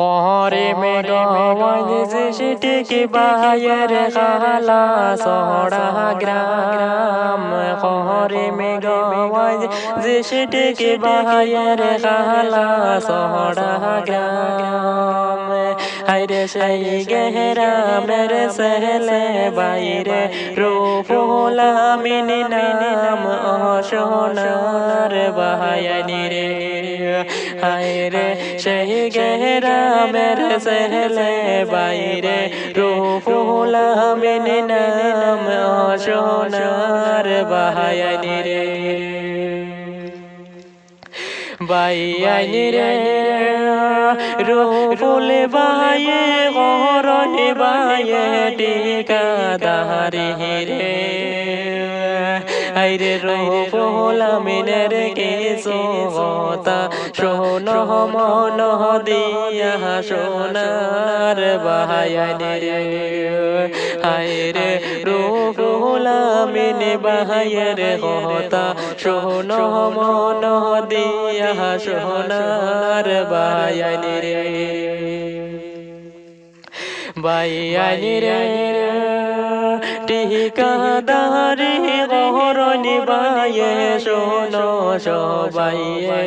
খরে মে গওয়াজ সিটিকি বাহায়ের খালা সহড়া গ্রাম? খরে মে গওয়াজ সিটিকি বাহায়ের খালা সহড়া গ্রাম? হাইরে সেই গেহরা মেরে সহলে বাইরে রূপুলা মিনি নাম অসোনার বাহায়ানি রে। হায়রে সেই গেহরা মেরে সহলে বাইরে রূপুলা মিনি নাম অসোনার বাহায়ানি রে বাইয়ানি রে রূপুলে বাইয়ে গরনে বাইয়ে টিকা দাহারি রে আইরে রূপুলা মিনের কিছু কথা শোন মন দিয়া সোনার বাহায়ানি রে হায়রে রূপুলা মিনে বাহায়ের কথা শোন মন দিয়া সোনার বায়ানি রে বায়ানি রে টিকা দারি গহরনি বায়ে শোনো সবাইয়ে।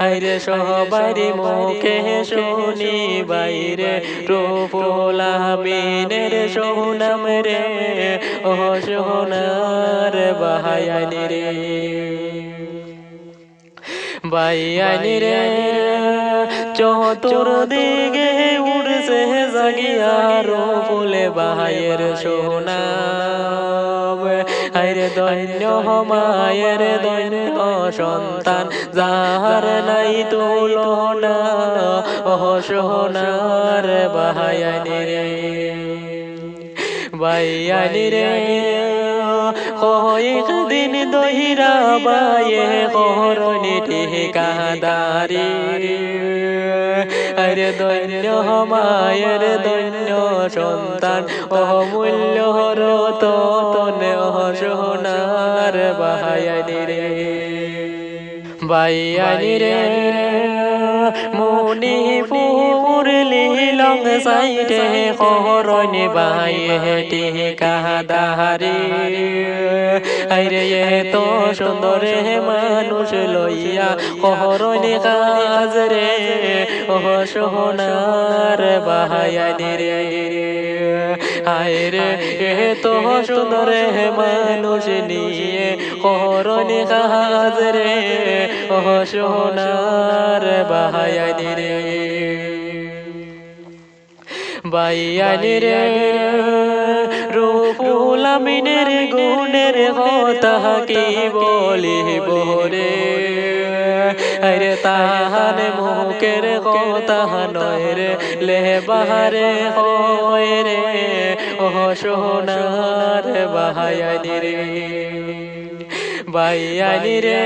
আইরে সবারি মুখে শুনি বাইরে রূপলা বিনের সোনাম রে ও সোনার বাহায়ানি রে বাইয়ানি রে চতুর দিকে উড়ছে জাগিয়া ফুলে বাহায়ের সোনা হাইরে দৈন্য মায়ের দৈন্য সন্তান যাহার নাই তুলনা ও সোনার বাহায়ানি রে বাইয়ানি রে কয়েক দিন দহিরা বায়ে করনি ঠিকাদারি আরে দৈন্য মায়ের দৈন্য সন্তান, অমূল্য রতন সোনার বাহায়ানি রে। বাইয়ানি রে। মুনি পুরলি লং সাইডে খরনি বাইয়ে টিকাদারি আইরে এ তো সুন্দর মানুষ লইয়া খরনি কাজ রে ও সোনার বাহায়ানি রে আইরে এ তো সুন্দর মানুষ নিয়ে খরনি কাজ রে ও সোনার বাহায়ানি রে বাইয়ানি রে রূপুল আমিনের গুণের কথা কি বলিব রে আরে তাহার মুখের কথা নয় রে লে বাহারে হয় রে ও সোনার বাহায়ানি রে বাইয়ানি রে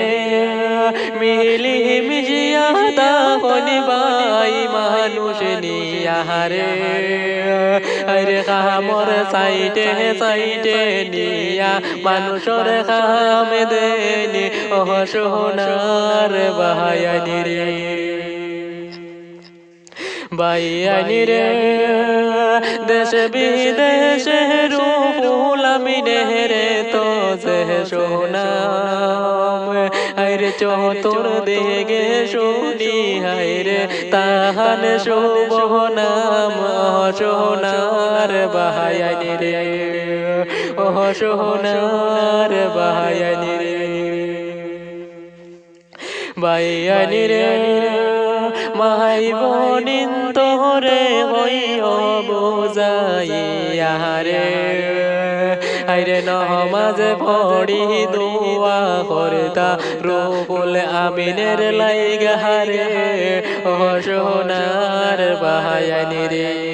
মিলি মিজিয়া তাহনি বাই মানুষ নিয়ারে আরে কামর সাইটে সাইটে নিয়া মানুষের কাম দেনি। ও সোনার বাহায়ানি রে বাইয়ানি রে দেশ বিদেশে রূপুলামিনে রে তো সোনাম হাইরে চতুর দিকে শুনি হাইরে তাহান শুভ নাম সোনার বাহায়ানি রে ও সোনার বাহায়ানি রে বাইয়ানি রে মাই বনিন তোরে হই বোঝাইয়া রে আইরে নহমাজ পড়ি দোয়া করতা রূপুল আমিনের লাইগা হারে ও সোনার বাহায়ানি রে